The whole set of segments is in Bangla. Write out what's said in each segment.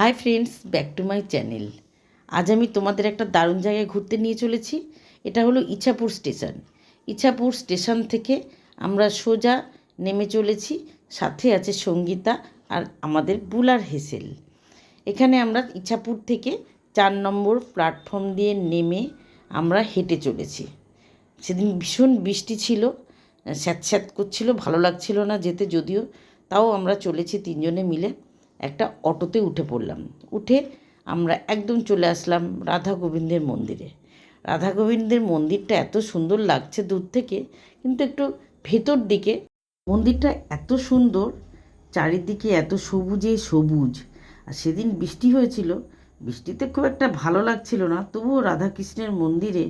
Hi friends, back to my channel. আজ আমি তোমাদের একটা দারুণ জায়গায় ঘুরতে নিয়ে চলেছি। এটা হলো ইছাপুর স্টেশন। ইছাপুর স্টেশন থেকে আমরা সোজা নেমে চলেছি। সাথে আছে সঙ্গীতা আর আমাদের বুলার হেসেল। এখানে আমরা ইছাপুর থেকে চার নম্বর প্ল্যাটফর্ম দিয়ে নেমে আমরা হেঁটে চলেছি। সেদিন ভীষণ বৃষ্টি ছিল, স্যাঁতস্যাঁত করছিল, ভালো লাগছিল না যেতে যদিও। তাও আমরা চলেছি তিনজনে মিলে। একটা অটোতে উঠে পড়লাম। উঠে আমরা একদম চলে আসলাম রাধা গোবিন্দের মন্দিরে। রাধা গোবিন্দের মন্দিরটা এত সুন্দর লাগছে দূর থেকে, কিন্তু একটু ভেতর দিকে মন্দিরটা এত সুন্দর, চারিদিকে এত সবুজে সবুজ। আর সেদিন বৃষ্টি হয়েছিল, বৃষ্টিতে খুব একটা ভালো লাগছিল না, তবুও রাধাকৃষ্ণের মন্দিরে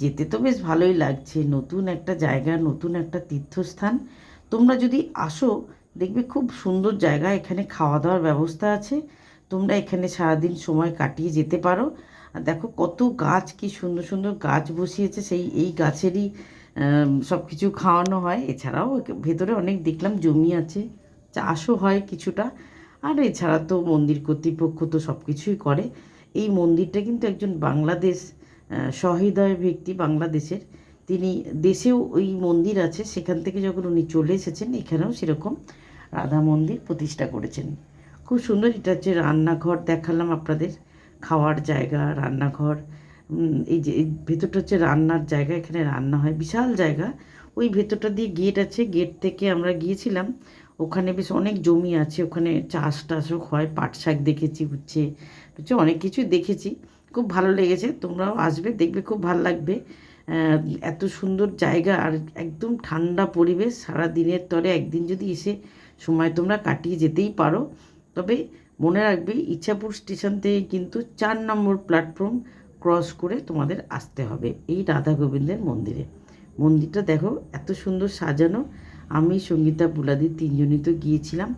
যেতে তো বেশ ভালোই লাগছে। নতুন একটা জায়গা, নতুন একটা তীর্থস্থান। তোমরা যদি আসো দেখবে খুব সুন্দর জায়গা, এখানে খাওয়া দাওয়ার ব্যবস্থা আছে। তোমরা এখানে সারাদিন সময় কাটিয়ে যেতে পারো। আর দেখো কত গাছ, কি সুন্দর সুন্দর গাছ বসিয়েছে। সেই, এই গাছেরই সব কিছু খাওয়ানো হয়। এছাড়াও ভেতরে অনেক দেখলাম জমি আছে। চাষও হয় কিছুটা। আর এছাড়া তো মন্দির কর্তৃপক্ষ তো সব কিছুই করে। এই মন্দিরটা কিন্তু একজন বাংলাদেশ সহৃদয় ব্যক্তি বাংলাদেশের। তিনি দেশেও ওই মন্দির আছে। সেখান থেকে যখন উনি চলে এসেছেন, এখানেও সেরকম। রাধা মন্দির প্রতিষ্ঠা করেছেন। খুব সুন্দর এটা হচ্ছে রান্নাঘর দেখালাম আপনাদের, খাওয়ার জায়গা, রান্নাঘর এই যে ভেতরটা হচ্ছে রান্নার জায়গা, এখানে রান্না হয়, বিশাল জায়গা। ওই ভেতরটা দিয়ে গেট আছে, গেট থেকে আমরা গিয়েছিলাম, ওখানে বেশ অনেক জমি আছে, ওখানে চাষ টাসও হয়, পাট শাক দেখেছি, উচ্ছে হচ্ছে অনেক কিছু দেখেছি। খুব ভালো লেগেছে, তোমরাও আসবে, দেখবে খুব ভালো লাগবে। এত সুন্দর জায়গা আর একদম ঠান্ডা পরিবেশ সারা দিনের তরে একদিন যদি এসে সময় তোমরা কাটিয়ে যেতেই পারো। তবে মনে রাখবে, ইচ্ছাপুর স্টেশন থেকে কিন্তু চার নম্বর প্ল্যাটফর্ম ক্রস করে তোমাদের আসতে হবে, এই রাধা গোবিন্দের মন্দিরে। মন্দিরটা দেখো, এত সুন্দর সাজানো। আমি, সঙ্গীতা, বুলাদি তিনজনই তো গিয়েছিলাম।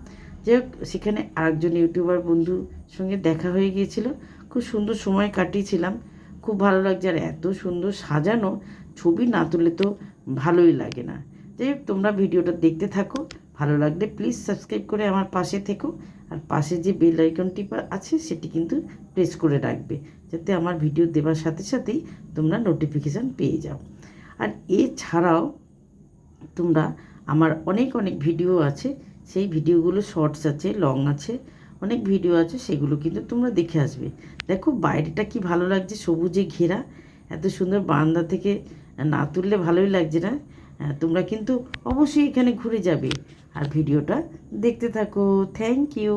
হোক, সেখানে আরেকজন ইউটিউবার বন্ধুর সঙ্গে দেখা হয়ে গিয়েছিল। খুব সুন্দর সময় কাটিয়েছিলাম। খুব ভালো লাগছে, আর এত সুন্দর সাজানো। ছবি না তুলে তো ভালোই লাগে না। যাই হোক, তোমরা ভিডিওটা দেখতে থাকো। ভালো লাগলে প্লিজ সাবস্ক্রাইব করে আমার পাশে থেকো। আর পাশে যে বেল আইকনটি আছে, সেটি কিন্তু প্রেস করে রাখবে, যাতে আমার ভিডিও দেওয়ার সাথে সাথেই তোমরা নোটিফিকেশান পেয়ে যাও। আর এছাড়াও তোমরা আমার অনেক অনেক ভিডিও আছে, সেই ভিডিওগুলো শর্টস আছে লং আছে, অনেক ভিডিও আছে, সেগুলো কিন্তু তোমরা দেখে আসবে। দেখো, বাইরেটা কি ভালো লাগছে, সবুজে ঘেরা, এত সুন্দর বারান্দা থেকে না তুললে ভালোই লাগছে না। তোমরা কিন্তু অবশ্যই এখানে ঘুরে যাবে। আর ভিডিওটা দেখতে থাকো। Thank you